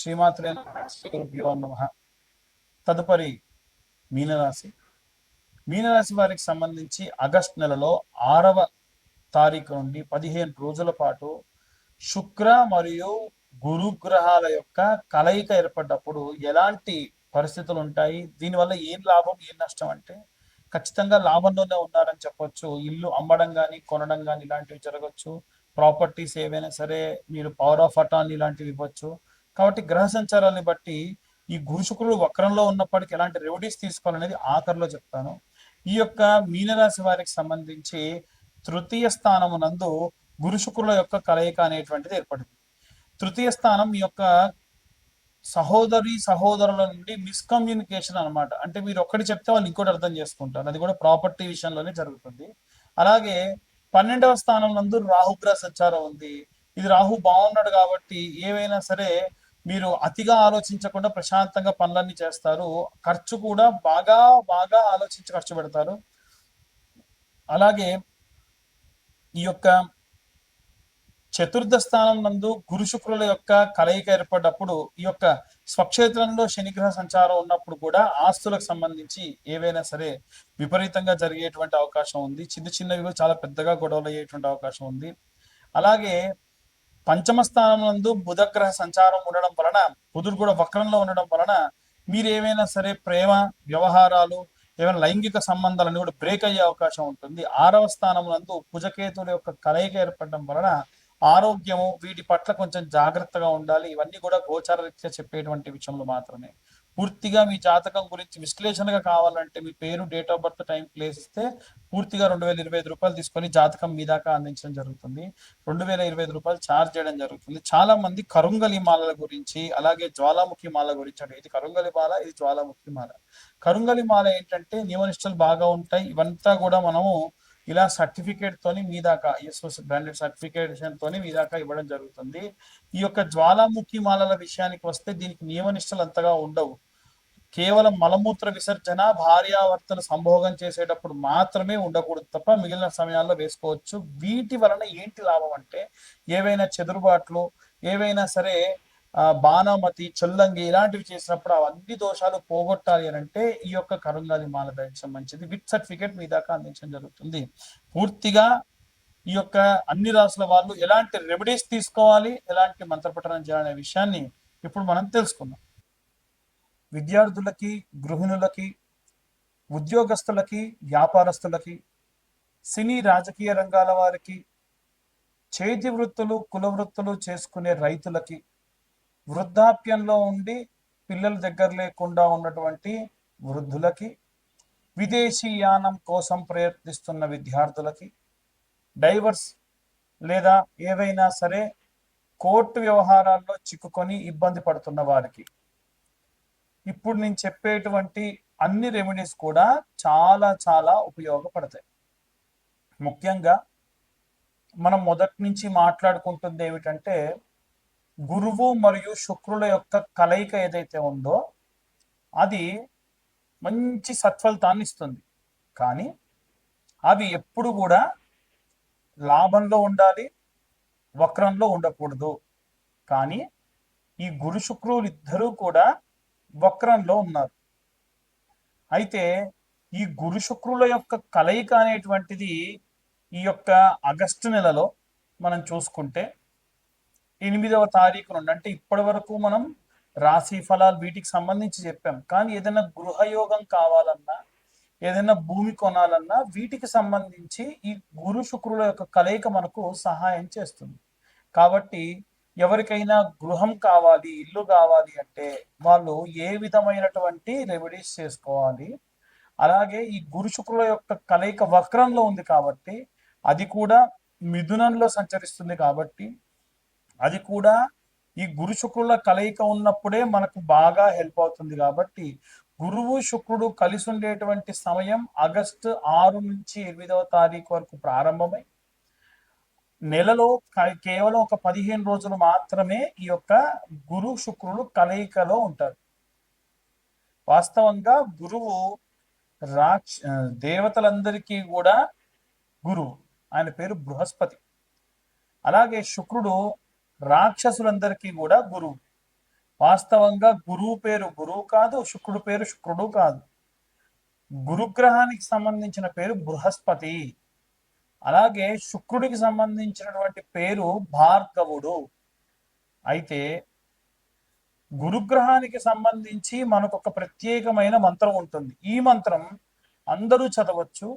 శ్రీమాత్రే నమ తదుపరి మీనరాశి. మీనరాశి వారికి సంబంధించి ఆగస్ట్ నెలలో ఆరవ తారీఖు నుండి పదిహేను రోజుల పాటు శుక్ర మరియు గురుగ్రహాల యొక్క కలయిక ఏర్పడ్డప్పుడు ఎలాంటి పరిస్థితులు ఉంటాయి? దీనివల్ల ఏం లాభం ఏం నష్టం అంటే ఖచ్చితంగా లాభంలోనే ఉన్నారని చెప్పొచ్చు. ఇల్లు అమ్మడం కానీ కొనడం కానీ ఇలాంటివి జరగచ్చు. ప్రాపర్టీస్ ఏవైనా సరే మీరు పవర్ ఆఫ్ అటార్నీ ఇలాంటివి ఇవ్వచ్చు. కాబట్టి గ్రహ సంచారాన్ని బట్టి ఈ గురు శుక్రుడు వక్రంలో ఉన్నప్పటికీ ఎలాంటి రెమెడీస్ తీసుకోవాలనేది ఆఖరిలో చెప్తాను. ఈ యొక్క మీనరాశి వారికి సంబంధించి తృతీయ స్థానము నందు గురు శుక్రుల యొక్క కలయిక అనేటువంటిది ఏర్పడింది. తృతీయ స్థానం ఈ యొక్క సహోదరి సహోదరుల నుండి మిస్కమ్యూనికేషన్ అన్నమాట. అంటే మీరు ఒక్కటి చెప్తే వాళ్ళు ఇంకోటి అర్థం చేసుకుంటారు. అది కూడా ప్రాపర్టీ విషయంలోనే జరుగుతుంది. అలాగే పన్నెండవ స్థానం నందు రాహుగ్రహ సంచారం ఉంది. ఇది రాహు బాగున్నాడు కాబట్టి ఏవైనా సరే మీరు అతిగా ఆలోచించకుండా ప్రశాంతంగా పనులన్నీ చేస్తారు. ఖర్చు కూడా బాగా బాగా ఆలోచించి ఖర్చు పెడతారు. అలాగే ఈ యొక్క చతుర్థ స్థానం నందు గురు శుక్రుల యొక్క కలయిక ఏర్పడినప్పుడు ఈ యొక్క స్వక్షేత్రంలో శనిగ్రహ సంచారం ఉన్నప్పుడు కూడా ఆస్తులకు సంబంధించి ఏవైనా సరే విపరీతంగా జరిగేటువంటి అవకాశం ఉంది. చిన్న చిన్నవి కూడా చాలా పెద్దగా గొడవలు అయ్యేటువంటి అవకాశం ఉంది. అలాగే పంచమ స్థానం నందు బుధగ్రహ సంచారం ఉండడం వలన బుధుడు కూడా వక్రంలో ఉండడం వలన మీరు ఏమైనా సరే ప్రేమ వ్యవహారాలు ఏమైనా లైంగిక సంబంధాలన్నీ కూడా బ్రేక్ అయ్యే అవకాశం ఉంటుంది. ఆరవ స్థానమునందు నందు యొక్క కలయిక ఏర్పడడం వలన ఆరోగ్యము వీటి పట్ల కొంచెం జాగ్రత్తగా ఉండాలి. ఇవన్నీ కూడా గోచార రీత్యా చెప్పేటువంటి విషయంలో మాత్రమే. పూర్తిగా మీ జాతకం గురించి విశ్లేషణగా కావాలంటే మీ పేరు date of birth time place ఇస్తే పూర్తిగా రెండు వేల ఇరవై ఐదు రూపాయలు తీసుకొని జాతకం మీ దాకా అందించడం జరుగుతుంది. రెండు వేల ఇరవై ఐదు రూపాయలు ఛార్జ్ చేయడం జరుగుతుంది. చాలా మంది కరుంగలి మాలల గురించి అలాగే జ్వాలాముఖి మాల గురించి అంటే ఇది కరుంగలి మాల ఇది జ్వాలాముఖి మాల. కరుంగలి మాల ఏంటంటే నియమనిష్టలు బాగా ఉంటాయి. ఇవంతా కూడా మనము ఇలా సర్టిఫికేట్ తోని మీ దాకా ఎస్ఎస్ బ్రాండెడ్ సర్టిఫికేషన్ తోని మీ దాకా ఇవ్వడం జరుగుతుంది. ఈ యొక్క జ్వాలాముఖి మాలల విషయానికి వస్తే దీనికి నియమనిష్టలు అంతగా ఉండవు. కేవలం మలమూత్ర విసర్జన భార్యాభర్తలు సంభోగం చేసేటప్పుడు మాత్రమే ఉండకూడదు తప్ప మిగిలిన సమయాల్లో వేసుకోవచ్చు. వీటి వలన ఏంటి లాభం అంటే ఏవైనా చెదురుబాట్లు ఏవైనా సరే బాణమతి చొల్లంగి ఇలాంటివి చేసినప్పుడు అవన్నీ దోషాలు పోగొట్టాలి అని అంటే ఈ యొక్క కరుంగాలి మాల ధరించడం మంచిది. విత్ సర్టిఫికేట్ మీ దాకా అందించడం జరుగుతుంది. పూర్తిగా ఈ యొక్క అన్ని రాసుల వాళ్ళు ఎలాంటి రెమెడీస్ తీసుకోవాలి ఎలాంటి మంత్రపఠనం చేయాలనే విషయాన్ని ఇప్పుడు మనం తెలుసుకుందాం. విద్యార్థులకి గృహిణులకి ఉద్యోగస్తులకి వ్యాపారస్తులకి సినీ రాజకీయ రంగాల వారికి చేతి వృత్తులు కుల వృత్తులు చేసుకునే రైతులకి వృద్ధాప్యంలో ఉండి పిల్లల దగ్గర లేకుండా ఉన్నటువంటి వృద్ధులకి విదేశీ యానం కోసం ప్రయత్నిస్తున్న విద్యార్థులకి డైవర్స్ లేదా ఏవైనా సరే కోర్టు వ్యవహారాల్లో చిక్కుకొని ఇబ్బంది పడుతున్న వారికి. ఇప్పుడు నేను చెప్పేటువంటి అన్ని రెమెడీస్ కూడా చాలా చాలా ఉపయోగపడతాయి. ముఖ్యంగా మనం మొదటి నుంచి మాట్లాడుకుంటుంది ఏమిటంటే గురువు మరియు శుక్రుల యొక్క కలయిక ఏదైతే ఉందో అది మంచి సత్ఫలితాన్ని ఇస్తుంది. కానీ అవి ఎప్పుడు కూడా లాభంలో ఉండాలి వక్రంలో ఉండకూడదు. కానీ ఈ గురు శుక్రులు ఇద్దరూ కూడా వక్రంలో ఉన్నారు. అయితే ఈ గురు శుక్రుల యొక్క కలయిక అనేటువంటిది ఈ యొక్క ఆగస్టు నెలలో మనం చూసుకుంటే ఎనిమిదవ తారీఖు నుండి అంటే ఇప్పటి వరకు మనం రాశి ఫలాలు వీటికి సంబంధించి చెప్పాం. కానీ ఏదైనా గృహయోగం కావాలన్నా ఏదైనా భూమి కొనాలన్నా వీటికి సంబంధించి ఈ గురు శుక్రుల యొక్క కలయిక మనకు సహాయం చేస్తుంది. కాబట్టి ఎవరికైనా గృహం కావాలి ఇల్లు కావాలి అంటే వాళ్ళు ఏ విధమైనటువంటి రెమెడీస్ చేసుకోవాలి. అలాగే ఈ గురు శుక్రుల యొక్క కలయిక వక్రంలో ఉంది కాబట్టి అది కూడా మిథునంలో సంచరిస్తుంది కాబట్టి అది కూడా ఈ గురు శుక్రుల కలయిక ఉన్నప్పుడే మనకు బాగా హెల్ప్ అవుతుంది కాబట్టి గురువు శుక్రుడు కలిసి ఉండేటువంటి సమయం ఆగస్టు ఆరు నుంచి ఎనిమిదవ తారీఖు వరకు ప్రారంభమై నెలలో కేవలం ఒక పదిహేను రోజులు మాత్రమే ఈ యొక్క గురు శుక్రుడు కలయికలో ఉంటారు వాస్తవంగా గురువు రాక్ష దేవతలందరికీ కూడా గురువు. ఆయన పేరు బృహస్పతి. అలాగే శుక్రుడు రాక్షసులందరికీ కూడా గురువు. వాస్తవంగా గురువు పేరు గురువు కాదు శుక్రుడు పేరు శుక్రుడు కాదు. గురుగ్రహానికి సంబంధించిన పేరు బృహస్పతి. అలాగే శుక్రుడికి సంబంధించినటువంటి పేరు భార్గవుడు. అయితే గురుగ్రహానికి సంబంధించి మనకు ఒక ప్రత్యేకమైన మంత్రం ఉంటుంది. ఈ మంత్రం అందరూ చదవచ్చు.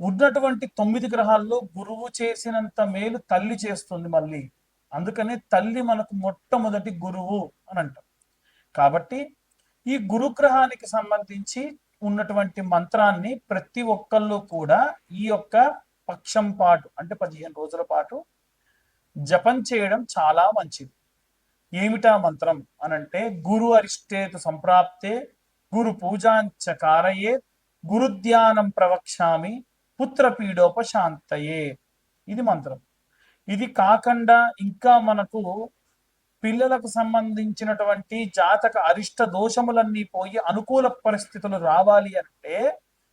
ఉన్నటువంటి తొమ్మిది గ్రహాల్లో గురువు చేసినంత మేలు తల్లి చేస్తుంది మళ్ళీ. అందుకనే తల్లి మనకు మొట్టమొదటి గురువు అని అంటాం. కాబట్టి ఈ గురుగ్రహానికి సంబంధించి ఉన్నటువంటి మంత్రాన్ని ప్రతి ఒక్కళ్ళు కూడా ఈ యొక్క పక్షం పాటు అంటే పదిహేను రోజుల పాటు జపం చేయడం చాలా మంచిది. ఏమిటా మంత్రం అనంటే గురు అరిష్టేత సంప్రాప్తే గురు పూజాంచ కారయే గురుధ్యానం ప్రవక్ష్యామి పుత్రపీడోపశాంతయే ఇది మంత్రం. ఇది కాకుండా ఇంకా మనకు పిల్లలకు సంబంధించినటువంటి జాతక అరిష్ట దోషములన్నీ పోయి అనుకూల పరిస్థితులు రావాలి అంటే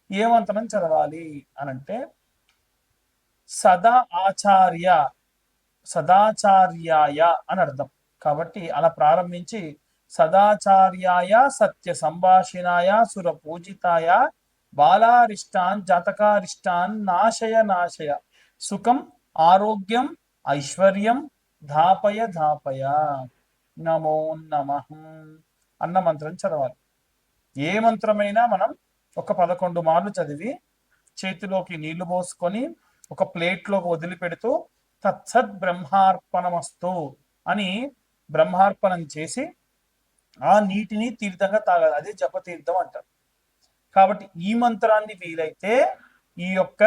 ఏ మంత్రం చదవాలి అనంటే సదా ఆచార్య సదాచార్యాయ అని అర్థం. కాబట్టి అలా ప్రారంభించి సదాచార్యాయ సత్య సంభాషిణాయ సుర పూజితాయ బాలారిష్టాన్ జాతకారిష్టాన్ నాశయ నాశయ సుఖం ఆరోగ్యం ఐశ్వర్యం ధాపయ ధాపయ. నమో నమ అన్న మంత్రం చదవాలి. ఏ మంత్రమైనా మనం ఒక పదకొండు మార్లు చదివి చేతిలోకి నీళ్ళు పోసుకొని ఒక ప్లేట్లోకి వదిలిపెడుతూ తత్సత్ బ్రహ్మార్పణమస్తు అని బ్రహ్మార్పణం చేసి ఆ నీటిని తీర్థంగా తాగాలి. అదే జపతీర్థం అంటారు. కాబట్టి ఈ మంత్రాన్ని వీలైతే ఈ యొక్క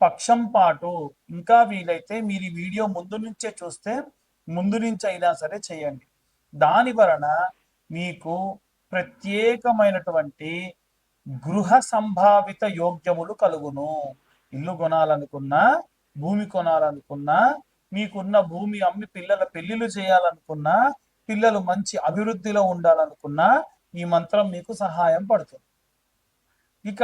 పక్షం పాటు ఇంకా వీలైతే మీరు ఈ వీడియో ముందు నుంచే చూస్తే ముందు నుంచి అయినా సరే చేయండి. దాని వలన మీకు ప్రత్యేకమైనటువంటి గృహ సంభావిత యోగ్యములు కలుగును. ఇల్లు కొనాలనుకున్నా భూమి కొనాలనుకున్నా మీకున్న భూమి అమ్మి పిల్లల పెళ్ళిళ్ళు చేయాలనుకున్నా పిల్లలు మంచి అభివృద్ధిలో ఉండాలనుకున్నా ఈ మంత్రం మీకు సహాయం పడుతుంది. ఇక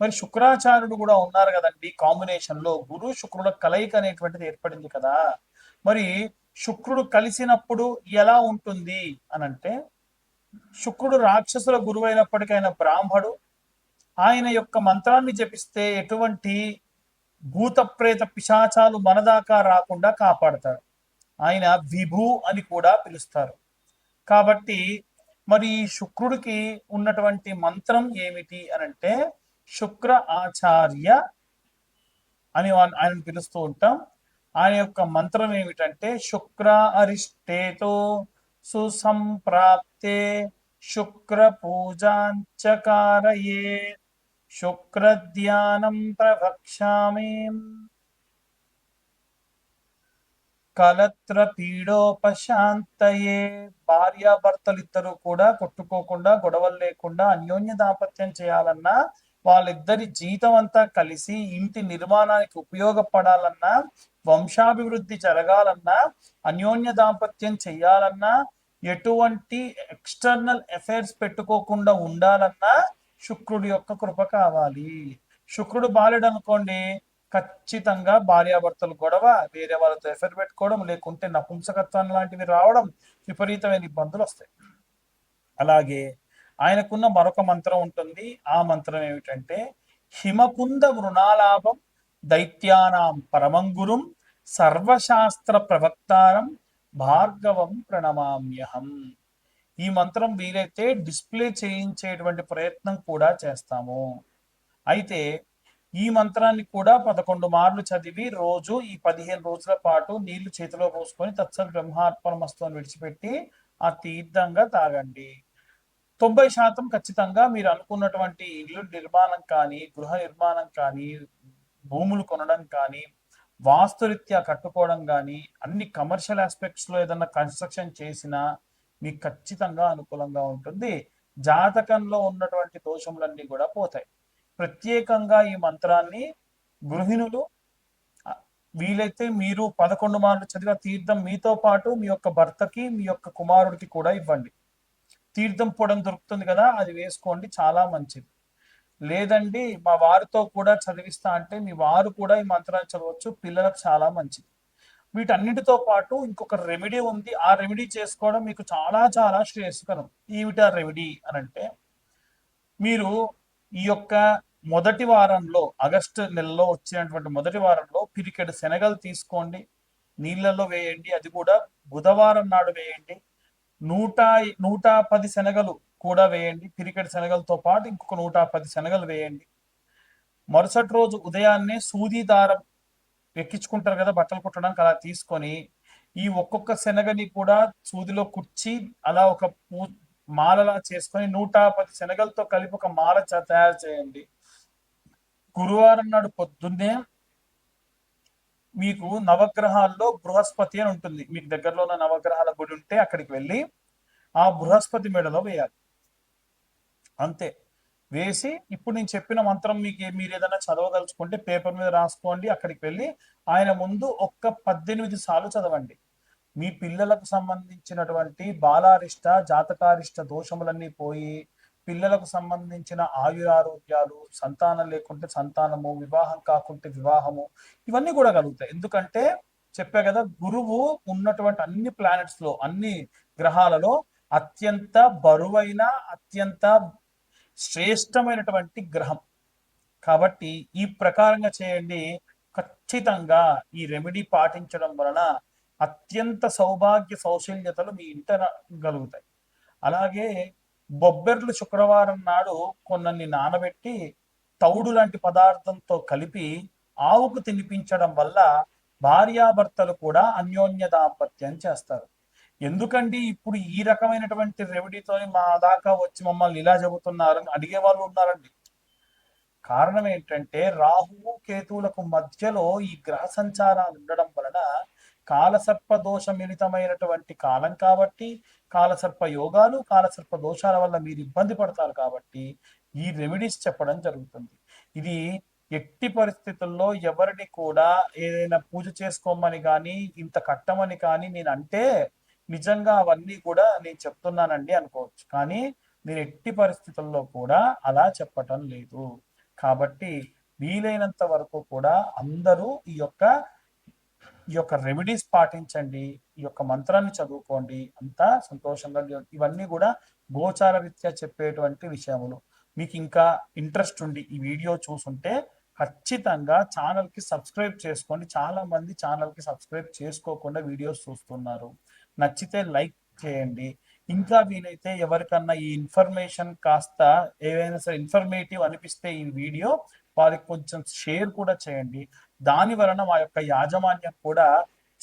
మరి శుక్రాచార్యుడు కూడా ఉన్నారు కదండి కాంబినేషన్లో గురు శుక్రుల కలయిక అనేటువంటిది ఏర్పడింది కదా. మరి శుక్రుడు కలిసినప్పుడు ఎలా ఉంటుంది అనంటే శుక్రుడు రాక్షసుల గురువైనప్పటికైనా బ్రాహ్మడు ఆయన యొక్క మంత్రాన్ని జపిస్తే ఎటువంటి భూత ప్రేత పిశాచాలు మనదాకా రాకుండా కాపాడతారు ఆయన విభు అని కూడా పిలుస్తారు. కాబట్టి మరి ఈ శుక్రుడికి ఉన్నటువంటి మంత్రం ఏమిటి అనంటే శుక్ర ఆచార్య అని ఆయనను పిలుస్తూ ఉంటాం. ఆయన యొక్క మంత్రం ఏమిటంటే శుక్ర అరిష్టేతో సుసంప్రాప్తే శుక్ర పూజాంచకారయే శుక్రధ్యానం ప్రవక్ష్యామి కలత్ర పీడోపశాంతయే భార్యాభర్తలిద్దరూ కూడా కొట్టుకోకుండా గొడవలు లేకుండా అన్యోన్య దాంపత్యం చేయాలన్నా వాళ్ళిద్దరి జీతం అంతా కలిసి ఇంటి నిర్మాణానికి ఉపయోగపడాలన్నా వంశాభివృద్ధి జరగాలన్నా అన్యోన్య దాంపత్యం చేయాలన్నా ఎటువంటి ఎక్స్టర్నల్ ఎఫైర్స్ పెట్టుకోకుండా ఉండాలన్నా శుక్రుడి యొక్క కృప కావాలి. శుక్రుడు బాలుడు అనుకోండి ఖచ్చితంగా భార్యాభర్తలు గొడవ వేరే వాళ్ళతో ఎఫర్ పెట్టుకోవడం లేకుంటే నపుంసకత్వం లాంటివి రావడం విపరీతమైన ఇబ్బందులు వస్తాయి. అలాగే ఆయనకున్న మరొక మంత్రం ఉంటుంది. ఆ మంత్రం ఏమిటంటే హిమకుంద వృణాలాభం దైత్యానాం పరమంగురుం సర్వశాస్త్ర ప్రవక్తారం భార్గవం ప్రణమామ్యహం. ఈ మంత్రం వీలైతే డిస్ప్లే చేయించేటువంటి ప్రయత్నం కూడా చేస్తాము. అయితే ఈ మంత్రాన్ని కూడా పదకొండు మార్లు చదివి రోజు ఈ పదిహేను రోజుల పాటు నీళ్ళు చేతిలో పోసుకొని తత్సత్ బ్రహ్మార్పణమస్తు విడిచిపెట్టి ఆ తీర్థంగా తాగండి. తొంభై శాతం ఖచ్చితంగా మీరు అనుకున్నటువంటి ఇల్లు నిర్మాణం కానీ గృహ నిర్మాణం కానీ భూములు కొనడం కానీ వాస్తురీత్యా కట్టుకోవడం కానీ అన్ని కమర్షియల్ ఆస్పెక్ట్స్లో ఏదన్నా కన్స్ట్రక్షన్ చేసినా మీకు ఖచ్చితంగా అనుకూలంగా ఉంటుంది. జాతకంలో ఉన్నటువంటి దోషములన్నీ కూడా పోతాయి. ప్రత్యేకంగా ఈ మంత్రాన్ని గృహిణులు వీలైతే మీరు పదకొండు మార్లు చదివిన తీర్థం మీతో పాటు మీ యొక్క భర్తకి మీ యొక్క కుమారుడికి కూడా ఇవ్వండి. తీర్థం పొడం దొరుకుతుంది కదా అది వేసుకోండి చాలా మంచిది. లేదండి మా వారితో కూడా చదివిస్తా అంటే మీ వారు కూడా ఈ మంత్రాన్ని చదవచ్చు పిల్లలకు చాలా మంచిది. వీటన్నిటితో పాటు ఇంకొక రెమెడీ ఉంది. ఆ రెమెడీ చేసుకోవడం మీకు చాలా చాలా శ్రేయస్కరం. ఏమిటా రెమెడీ అని అంటే మీరు ఈ యొక్క మొదటి వారంలో ఆగస్టు నెలలో వచ్చినటువంటి మొదటి వారంలో పిరికెడు శనగలు తీసుకోండి. నీళ్ళలో వేయండి. అది కూడా బుధవారం నాడు వేయండి. నూట నూట పది శనగలు కూడా వేయండి. పిరికెడు శనగలతో పాటు ఇంకొక నూట పది శనగలు వేయండి. మరుసటి రోజు ఉదయాన్నే సూది దారం ఎక్కించుకుంటారు కదా బట్టలు కుట్టడానికి అలా తీసుకొని ఈ ఒక్కొక్క శనగని కూడా సూదిలో కుర్చి అలా ఒక పూ మాలలా చేసుకొని నూట పది శనగలతో కలిపి ఒక మాల చ- తయారు చేయండి. గురువారం నాడు పొద్దున్నే మీకు నవగ్రహాల్లో బృహస్పతి అని ఉంటుంది. మీకు దగ్గరలో ఉన్న నవగ్రహాల గుడి ఉంటే అక్కడికి వెళ్ళి ఆ బృహస్పతి మెడలో వేయాలి. అంతే. వేసి ఇప్పుడు నేను చెప్పిన మంత్రం మీకు మీరు ఏదైనా చదవదలుచుకుంటే పేపర్ మీద రాసుకోండి అక్కడికి వెళ్ళి ఆయన ముందు ఒక్క పద్దెనిమిది సార్లు చదవండి. మీ పిల్లలకు సంబంధించినటువంటి బాలారిష్ట జాతకారిష్ట దోషములన్నీ పోయి పిల్లలకు సంబంధించిన ఆయురారోగ్యాలు సంతానం లేకుంటే సంతానము వివాహం కాకుంటే వివాహము ఇవన్నీ కూడా కలుగుతాయి. ఎందుకంటే చెప్పా కదా గురువు ఉన్నటువంటి అన్ని ప్లానెట్స్లో అన్ని గ్రహాలలో అత్యంత బరువైన అత్యంత శ్రేష్టమైనటువంటి గ్రహం. కాబట్టి ఈ ప్రకారంగా చేయండి. ఖచ్చితంగా ఈ రెమెడీ పాటించడం వలన అత్యంత సౌభాగ్య సౌశల్యతలు మీ ఇంట కలుగుతాయి అలాగే బొబ్బెర్లు శుక్రవారం నాడు కొన్నన్ని నానబెట్టి తౌడు లాంటి పదార్థంతో కలిపి ఆవుకు తినిపించడం వల్ల భార్యాభర్తలు కూడా అన్యోన్య దాంపత్యం చేస్తారు. ఎందుకండి ఇప్పుడు ఈ రకమైనటువంటి రెమెడీతోని మా దాకా వచ్చి మమ్మల్ని ఇలా చెబుతున్నారని అడిగే వాళ్ళు ఉన్నారండి. కారణం ఏంటంటే రాహువు కేతువులకు మధ్యలో ఈ గ్రహ సంచారాలు ఉండడం వలన కాలసర్ప దోష మిళితమైనటువంటి కాలం కాబట్టి కాలసర్ప యోగాలు కాలసర్ప దోషాల వల్ల మీరు ఇబ్బంది పడతారు కాబట్టి ఈ రెమెడీస్ చెప్పడం జరుగుతుంది. ఇది ఎట్టి పరిస్థితుల్లో ఎవరిని కూడా ఏదైనా పూజ చేసుకోమని కానీ ఇంత కట్టమని కానీ నేను అంటే నిజంగా అవన్నీ కూడా నేను చెప్తున్నానండి అనుకోవచ్చు. కానీ మీరు ఎట్టి పరిస్థితుల్లో కూడా అలా చెప్పటం లేదు. కాబట్టి వీలైనంత వరకు కూడా అందరూ ఈ యొక్క ఈ యొక్క రెమెడీస్ పాటించండి. ఈ యొక్క మంత్రాన్ని చదువుకోండి. అంతా సంతోషంగా ఇవన్నీ కూడా గోచార రీత్యా చెప్పేటువంటి విషయములు. మీకు ఇంకా ఇంట్రెస్ట్ ఉండి ఈ వీడియో చూసుంటే ఖచ్చితంగా ఛానల్కి సబ్స్క్రైబ్ చేసుకోండి. చాలా మంది ఛానల్కి సబ్స్క్రైబ్ చేసుకోకుండా వీడియోస్ చూస్తున్నారు. నచ్చితే లైక్ చేయండి. ఇంకా వీలైతే ఎవరికన్నా ఈ ఇన్ఫర్మేషన్ కాస్త ఏవైనా సరే ఇన్ఫర్మేటివ్ అనిపిస్తే ఈ వీడియో వారికి కొంచెం షేర్ కూడా చేయండి. దాని వలన మా యొక్క యాజమాన్యం కూడా